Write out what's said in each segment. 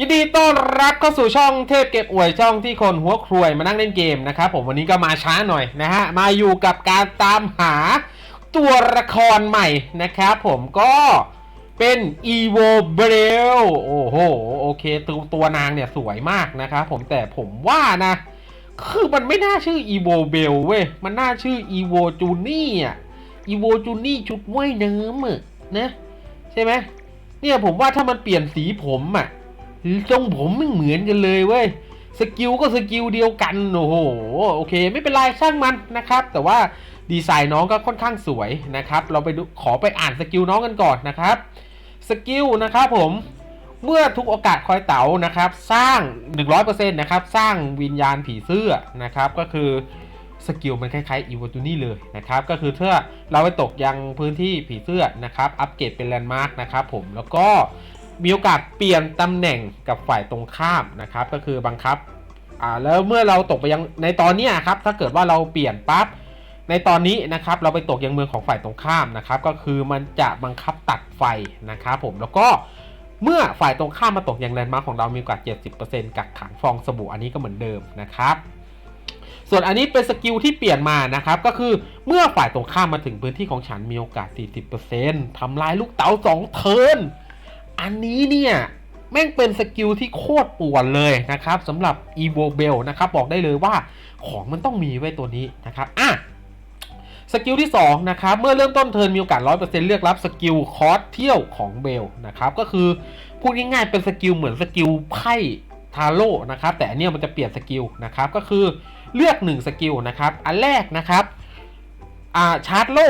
ยินดีต้อนรับเข้าสู่ช่องเทพเก็บอวยช่องที่คนหัวครวยมานั่งเล่นเกมนะครับผมวันนี้ก็มาช้าหน่อยนะฮะมาอยู่กับการตามหาตัวละครใหม่นะครับผมก็เป็น Evo b r e l โอ้โหโอเคตัวตัวนางเนี่ยสวยมากนะครับผมแต่ผมว่านะ คือมันไม่น่าชื่อ Evo b e l เว้ยมันน่าชื่อ Evo j u n i อะ Evo j u n i ชุดว่ายน้ำอะนะใช่ไหมเนี่ยผมว่าถ้ามันเปลี่ยนสีผมอะ ทรงผมไม่เหมือนกันเลยเว้ยสกิลก็สกิลเดียวกันโอ้โหโอเค ไม่เป็นไรช่างมันนะครับ แต่ว่าดีไซน์น้องก็ค่อนข้างสวยนะครับ เราไปดูขอไปอ่านสกิลน้องกันก่อนนะครับสกิลนะครับผมเมื่อทุกโอกาสคอยเต๋านะครับ สร้าง 100%นะครับ สร้างวิญญาณผีเสื้อนะครับ ก็คือสกิลมันคล้ายๆอีว t ตูนี่เลยนะครับ ก็คือถ้าเราไปตกยังพื้นที่ผีเสื้อนะครับ อัปเกรดเป็นแลนด์มาร์กนะครับผมแล้วก็ มีโอกาสเปลี่ยนตำแหน่งกับฝ่ายตรงข้ามนะครับ ก็คือบังคับอ่าแล้วเมื่อเราตกไปยังในตอนนี้ครับถ้าเกิดว่าเราเปลี่ยนปั๊บในตอนนี้นะครับเราไปตกยังเมืองของฝ่ายตรงข้ามนะครับ ก็คือมันจะบังคับตัดไฟนะครับผมแล้วก็เมื่อฝ่ายตรงข้ามมาตกยังแลนด์มาร์คของเรามีโอกาส70%กักขังฟองสบู่อันนี้ก็เหมือนเดิมนะครับส่วนอันนี้เป็นสกิลที่เปลี่ยนมานะครับ ก็คือเมื่อฝ่ายตรงข้ามมาถึงพื้นที่ของฉันมีโอกาส 40%ทำลายลูกเต๋า2เทิร์น อันนี้เนี่ยแม่งเป็นสกิลที่โคตรป่วนเลยนะครับสำหรับ evo bell นะครับบอกได้เลยว่าของมันต้องมีไว้ตัวนี้นะครับอะสกิลที่2นะครับเมื่อเริ่มต้นเทิร์นมีโอกาส 100%เลือกรับสกิลคอร์สเที่ยวของเบลนะครับก็คือพูดง่ายๆเป็นสกิลเหมือนสกิลไพ่ทาโร่นะครับแต่อันนี้มันจะเปลี่ยนสกิลนะครับก็คือเลือก 1 สกิลนะครับอันแรกนะครับ ชาร์จโล่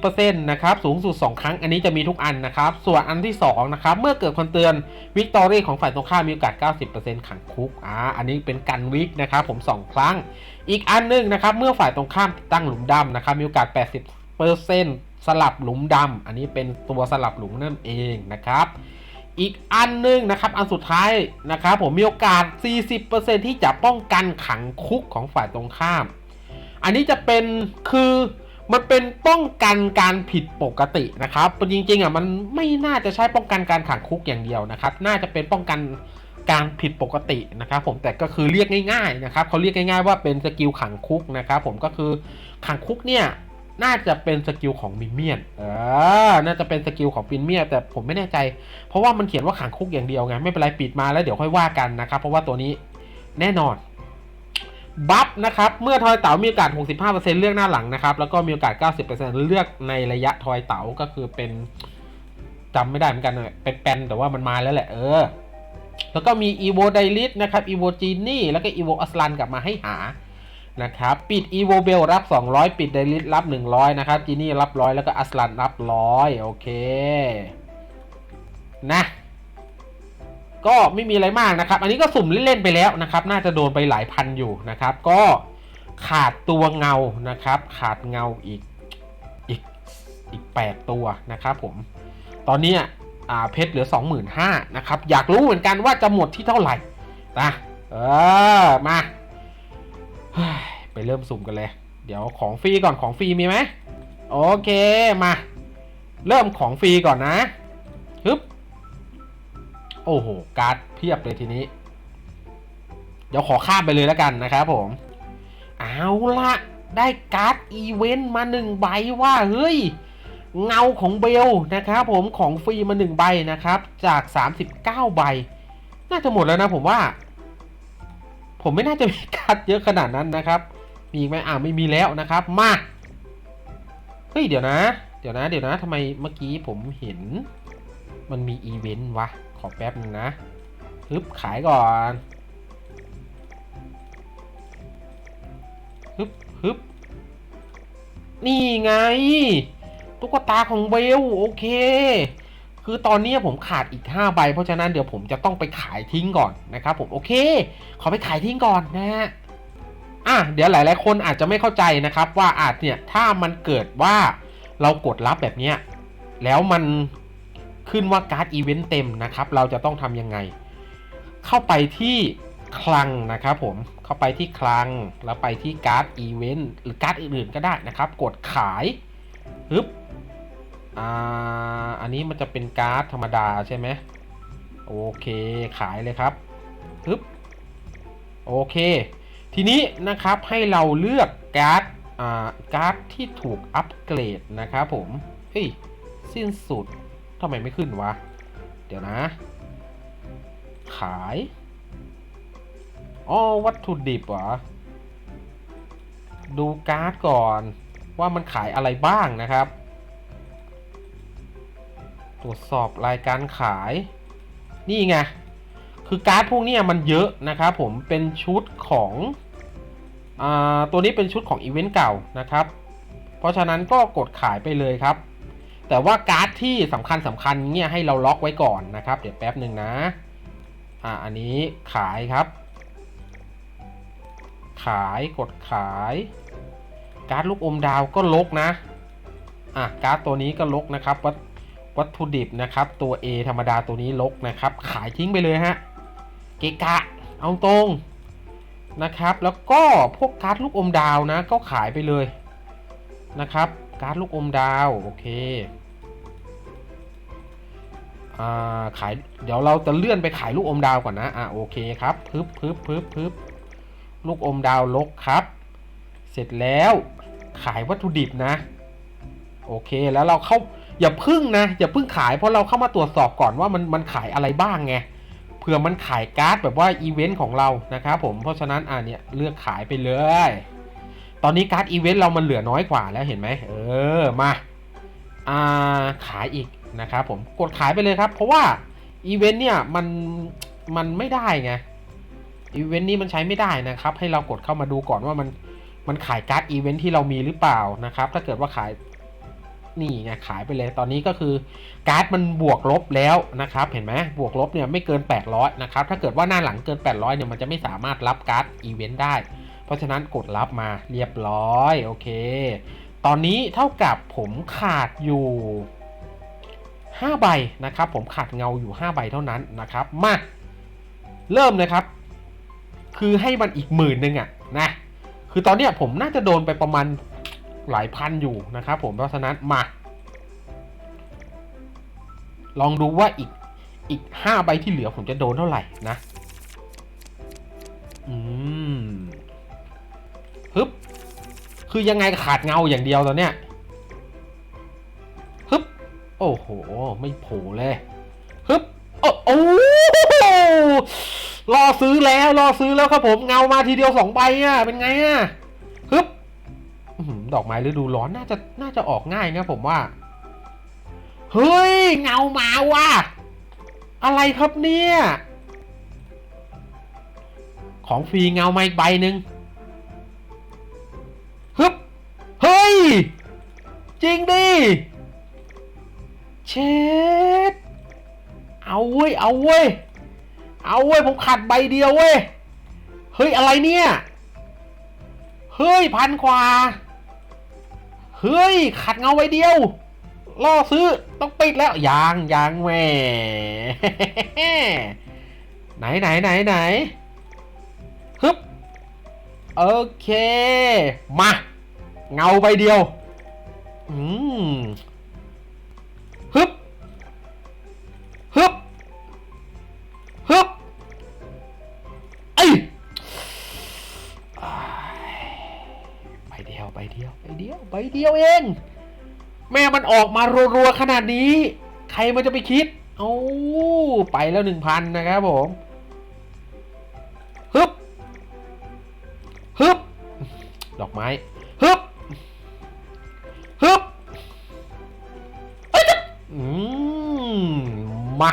60%นะครับ สูงสุด 2 ครั้ง อันนี้จะมีทุกอันนะครับ ส่วนอันที่ 2 นะครับ เมื่อเกิดคนเตือนวิกตอรี่ของฝ่ายตรงข้ามมีโอกาส 90%ขังคุก อ่า อันนี้เป็นกันวิกนะครับ ผม 2 ครั้ง อีกอันหนึงนะครับ เมื่อฝ่ายตรงข้ามติดตั้งหลุมดำนะครับ มีโอกาส 80%สลับหลุมดำ อันนี้เป็นตัวสลับหลุมนั่นเองนะครับอีกอันหนึงนะครับอันสุดท้ายนะครับผมมีโอกาส 40%ที่จะป้องกันขังคุกของฝ่ายตรงข้าม อันนี้จะเป็นคือ มันเป็นป้องกันการผิดปกตินะครับจริงๆอะมันไม่น่าจะใช้ป้องกันการขังคุกอย่างเดียวนะครับ น่าจะเป็นป้องกันการผิดปกตินะครับผมแต่ก็คือเรียกง่ายๆนะครับเขาเรียกง่ายๆว่าเป็นสกิลขังคุกนะครับผมก็คือขังคุกเนี่ยน่าจะเป็นสกิลของมินเมียนเออน่าจะเป็นสกิลของมินเมียนแต่ผมไม่แน่ใจ เพราะว่ามันเขียนว่าขังคุกอย่างเดียวไงไม่เป็นไรปิดมาแล้วเดี๋ยวค่อยว่ากันนะครับเพราะว่าตัวนี้แน่นอน บัฟนะครับเมื่อทอยเต๋ามีโอกาส 65%เลือกหน้าหลังนะครับแล้วก็มีโอกาส 90%เลือกในระยะทอยเต๋าก็คือเป็นจำไม่ได้เหมือนกันเป็นแปนแต่ว่ามันมาแล้วแหละเออแล้วก็มี evo d ไดริสนะครับ evo genie แล้วก็ evo อัสลันกลับมาให้หานะครับปิด evo bell รับ 200 ปิดไดริสรับ 100 นะครับ genie รับ100แล้วก็อัสลันรับ100โอเคนะ ก็ไม่มีอะไรมากนะครับ อันนี้ก็สุ่มเล่นๆไปแล้วนะครับ น่าจะโดนไปหลายพันอยู่นะครับ ก็ขาดตัวเงานะครับ ขาดเงาอีกอีกอีก 8 ตัวนะครับผม ตอนนี้อ่าเพชรเหลือ 25,000นะครับ อยากรู้เหมือนกันว่าจะหมดที่เท่าไหร่นะเออมาไปเริ่มสุ่มกันเลย เดี๋ยวของฟรีก่อนของฟรีมีไหมโอเคมา เริ่มของฟรีก่อนนะ อ้โห การ์ดเพียบเลยทีนี้ เดี๋ยวขอข้ามไปเลยแล้วกันนะครับผม เอาละได้การ์ดอีเวนต์มาหนึ่งใบว่า เฮ้ย เงาของเบลนะครับผมของฟรีมาหนึ่งใบนะครับ จาก 39 ใบ น่าจะหมดแล้วนะผมว่า ผมไม่น่าจะมีการ์ดเยอะขนาดนั้นนะครับ มีอีกไหมอ่าไม่มีแล้วนะครับมาเฮ้ยเดี๋ยวนะ เดี๋ยวนะ เดี๋ยวนะทำไมเมื่อกี้ผมเห็น มันมีอีเวนต์วะ ขอแป๊บนึงนะฮึบขายก่อนฮึบฮึบนี่ไง ตุ๊กตาของเบลโอเค คือตอนนี้ผมขาดอีก 5 ใบ เพราะฉะนั้นเดี๋ยวผมจะต้องไปขายทิ้งก่อนนะครับผมโอเค ขอไปขายทิ้งก่อนนะฮะอะเดี๋ยวหลาย ๆ คนอาจจะไม่เข้าใจนะครับว่าอาจเนี่ยถ้ามันเกิดว่าเรากดรับแบบเนี้ยแล้วมัน ขึ้นว่าการ์ดอีเวนต์เต็มนะครับ เราจะต้องทำยังไง เข้าไปที่คลังนะครับผมเข้าไปที่คลังแล้วไปที่การ์ดอีเวนต์หรือการ์ดอื่นๆก็ได้นะครับ กดขายฮึบอ่าอันนี้มันจะเป็นการ์ดธรรมดาใช่ไหมโอเคขายเลยครับปึ๊บโอเค ทีนี้นะครับให้เราเลือกการ์ดอ่าการ์ดที่ถูกอัปเกรดนะครับผมเฮ้ยสิ้นสุด ทำไมไม่ขึ้นวะ เดี๋ยวนะ ขาย อ๋อ วัตถุดิบเหรอ ดูการ์ดก่อนว่ามันขายอะไรบ้างนะครับ ตรวจสอบรายการขาย นี่ไง คือการ์ดพวกนี้มันเยอะนะครับผม เป็นชุดของอาตัวนี้เป็นชุดของอีเวนต์เก่านะครับ เพราะฉะนั้นก็กดขายไปเลยครับ แต่ว่าการ์ดที่สำคัญสำคัญเนี่ยให้เราล็อกไว้ก่อนนะครับ เดี๋ยวแป๊บหนึ่งนะ อ่าอันนี้ขายครับ ขายกดขาย การ์ดลูกอมดาวก็ลกนะ อะการ์ดตัวนี้ก็ลกนะครับ วัตวัตถุดิบนะครับ ตัว A ธรรมดาตัวนี้ลกนะครับ ขายทิ้งไปเลยฮะ เกะกะ เอาตรงนะครับ แล้วก็พวกการ์ดลูกอมดาวนะ ก็ขายไปเลยนะครับ การ์ดลูกอมดาว โอเค ขายเดี๋ยวเราจะเลื่อนไปขายลูกอมดาวก่อนนะอ่าโอเคครับพึบพึบพึบพึบลูกอมดาวลกครับ เสร็จแล้วขายวัตถุดิบนะ โอเคแล้วเราเข้าอย่าพึ่งนะอย่าพึ่งขายเพราะเราเข้ามาตรวจสอบก่อนว่ามันมันขายอะไรบ้างไงเผื่อมันขายการ์ดแบบว่าอีเวนต์ของเรานะครับผมเพราะฉะนั้นอ่าเนี่ยเลือกขายไปเลย ตอนนี้การ์ดอีเวนต์เรามันเหลือน้อยกว่าแล้วเห็นไหมเออมาอ่าขายอีก นะครับผมกดขายไปเลยครับ เพราะว่าอีเวนต์เนี่ยมันมันไม่ได้ไงอีเวนต์นี้มันใช้ไม่ได้นะครับ ให้เรากดเข้ามาดูก่อนว่ามันมันขายการ์ดอีเวนต์ที่เรามีหรือเปล่านะครับ ถ้าเกิดว่าขายนี่ไงขายไปเลยตอนนี้ก็คือการ์ดมันบวกลบแล้วนะครับ เห็นไหมบวกลบเนี่ยไม่เกิน 800นะครับถ้าเกิดว่าหน้าหลังเกิน 800เนี่ยมันจะไม่สามารถรับการ์ดอีเวนต์ได้ เพราะฉะนั้นกดรับมาเรียบร้อยโอเค ตอนนี้เท่ากับผมขาดอยู่ 5 ใบนะครับ ผมขาดเงาอยู่ 5 ใบเท่านั้นนะครับ มาเริ่มนะครับ คือให้มันอีกหมื่นหนึ่งอะนะ คือตอนเนี้ยผมน่าจะโดนไปประมาณหลายพันอยู่นะครับผมเพราะฉะนั้นมา ลองดูว่าอีกอีกห้าใบที่เหลือผมจะโดนเท่าไหร่นะ อืมฮึบ คือยังไงขาดเงาอย่างเดียวตอนเนี้ย โอ้โห ไม่โผล่เลยฮึบโอ้โอ้รอซื้อแล้วรอซื้อแล้วครับผมเงามาทีเดียวสองใบอะ เป็นไงอะฮึบดอกไม้ฤดูร้อนน่าจะน่าจะออกง่ายนะผมว่า เฮ้ย เงามาว่ะ อะไรครับเนี่ย ของฟรีเงามาอีกใบหนึ่งฮึบ เฮ้ย จริงดิ เช็ดเอาเว้ย เอาเว้ย เอาเว้ย ผมขัดใบเดียวเว้ย เฮ้ย อะไรเนี่ย เฮ้ย พันกว่า เฮ้ยขัดเงาใบเดียว ล่อซื้อ ต้องปิดแล้วยังยังแหม่ไหนไหนไหนไหนฮึบ โอเค มา เงาใบเดียว อืม ยวใบเดียวเอง แม่มันออกมารัวๆขนาดนี้ ใครมันจะไปคิดเอาไปแล้วหนึ่งพันนะครับผมฮึบฮึบดอกไม้ฮึบฮึบเอ้ยอืมมา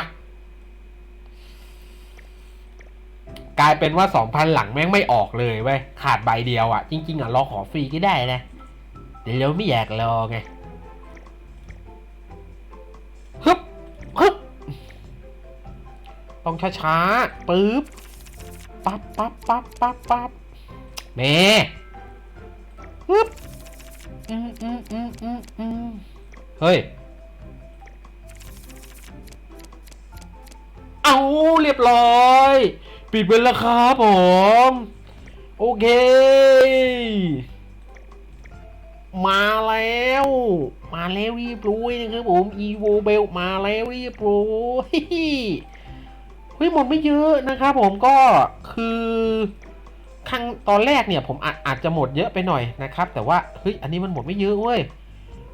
กลายเป็นว่าสองพันหลังแม่งไม่ออกเลยเว้ยขาดใบเดียวอะ่ะ จริง ๆ อะ รอขอฟรีก็ได้นะ เดี๋ยวเราไม่อยากรอไงฮึบฮึบต้องช้าๆปึ๊บปั๊บปั๊บปั๊บปั๊บปั๊บเมฮึบอืมอืมอืมอืมอืมเฮ้ย เอาเรียบร้อย ปิดเป็นราคาผม โอเค มาแล้ว มาแล้วเรียบร้อยนะครับผมอีโวเบลมาแล้วเรียบร้อยเฮ้ยหมดไม่เยอะนะครับผมก็คือครั้งตอนแรกเนี่ยผมอาจอาจจะหมดเยอะไปหน่อยนะครับ แต่ว่าเฮ้ยอันนี้มันหมดไม่เยอะเว้ย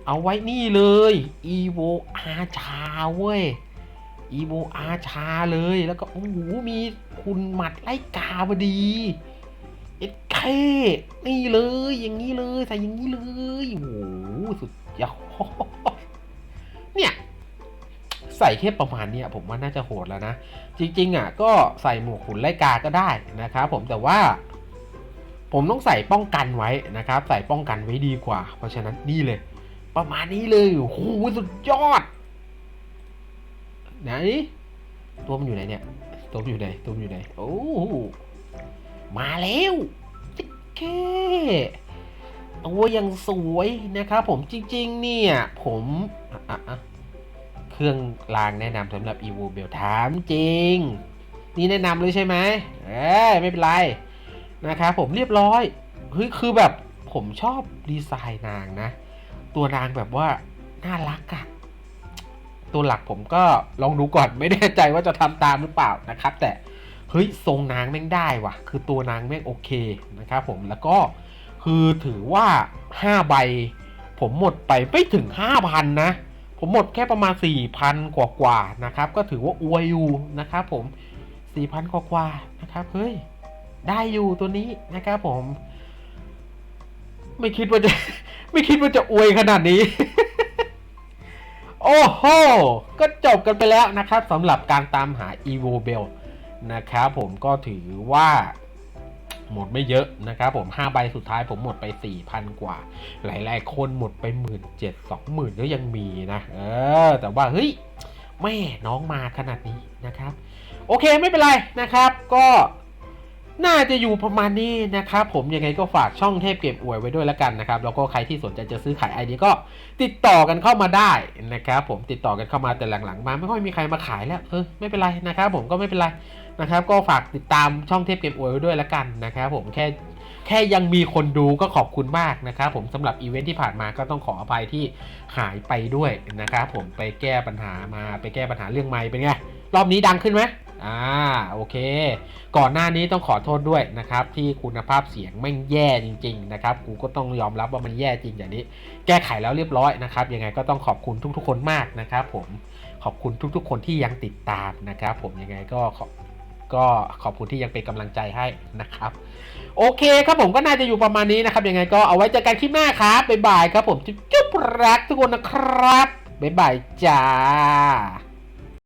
เอาไว้นี่เลย evo อาชาเว้ย evo อาชาเลยแล้วก็โอ้โหมีคุณหมัดไล่กาพอดี เอ็ดเคนี่เลยอย่างนี้เลยใส่อย่างนี้เลยโอ้โหสุดยอดเนี่ย ใส่แค่ประมาณเนี้ยผมว่าน่าจะโหดแล้วนะ จริง ๆ อะ ก็ใส่หมวกขุนไล่กาก็ได้นะครับผมแต่ว่า ผมต้องใส่ป้องกันไว้นะครับ ใส่ป้องกันไว้ดีกว่า เพราะฉะนั้นนี่เลย ประมาณนี้เลยโอ้โหสุดยอดไหนตัวมันอยู่ไหนเนี่ยตัวมันอยู่ไหนตัวมันอยู่ไหนโอ้ มาแล้วจิ๊กเก้ตัวยังสวยนะครับผมจริง ๆ เนี่ย ผมเครื่องรางแนะนำสำหรับ e v o b e l ถามจริง นี่แนะนำเลยใช่ไหมเอ้ไม่เป็นไรนะครับผมเรียบร้อยเฮ้ยคือแบบผมชอบดีไซน์นางนะ ตัวนางแบบว่าน่ารักอะตัวหลักผมก็ลองดูก่อนไม่แน่ใจว่าจะทำตามหรือเปล่านะครับ แต่ เฮ้ยทรงนางแม่งได้ว่ะ คือตัวนางแม่งโอเคนะครับผมแล้วก็คือถือว่า 5 ใบ ผมหมดไปไม่ถึง 5,000 นะ ผมหมดแค่ประมาณ 4,000 กว่ากว่านะครับ ก็ถือว่าอวยอยู่นะครับผม 4,000 กว่ากว่านะครับเฮ้ยได้อยู่ตัวนี้นะครับผม ไม่คิดว่าจะ ไม่คิดว่าจะอวยขนาดนี้ โอ้โห ก็จบกันไปแล้วนะครับสำหรับการตามหา evo bell นะครับผมก็ถือว่าหมดไม่เยอะนะครับผม5ใบสุดท้ายผมหมดไป 4,000 กว่า หลาย ๆ คนหมดไป 1 7 0 0 0 20,000 ก็ยังมีนะ เออ แต่ว่า เฮ้ย แม่น้องมาขนาดนี้นะครับ โอเคไม่เป็นไรนะครับ ก็น่าจะอยู่ประมาณนี้นะครับผมยังไงก็ฝากช่องเทพเก็บอวยไว้ด้วยแล้วกันนะครับ แล้วก็ใครที่สนใจจะซื้อขายไอเดียก็ติดต่อกันเข้ามาได้นะครับผมติดต่อกันเข้ามาแต่หลังๆ มาไม่ค่อยมีใครมาขายแล้วเออไม่เป็นไรนะครับผมก็ไม่เป็นไร นะครับ ก็ฝากติดตามช่องเทพเก็บอวยไว้ด้วยล้วกันนะครับผมแค่แค่ยังมีคนดูก็ขอบคุณมากนะครับผมสำหรับอีเวนท์ที่ผ่านมาก็ต้องขออภัยที่หายไปด้วยนะครับผมไปแก้ปัญหามาไปแก้ปัญหาเรื่องไม้เป็นไงรอบนี้ดังขึ้นไหมอ่าโอเค ก่อนหน้านี้ต้องขอโทษด้วยนะครับที่คุณภาพเสียงไม่แย่จริง ๆ นะครับ กูก็ต้องยอมรับว่ามันแย่จริงอย่างนี้ แก้ไขแล้วเรียบร้อยนะครับยังไงก็ต้องขอบคุณทุกๆ คนมากนะครับผมขอบคุณทุกๆ คนที่ยังติดตามนะครับผมยังไงก็ขอบ ก็ขอบคุณที่ยังเป็นกำลังใจให้นะครับ โอเคครับผมก็น่าจะอยู่ประมาณนี้นะครับยังไงก็เอาไว้เจอกันคลิปหน้าครับบ๊ายบายครับผมจุ๊บรักทุกคนนะครับบ๊ายบายจ้า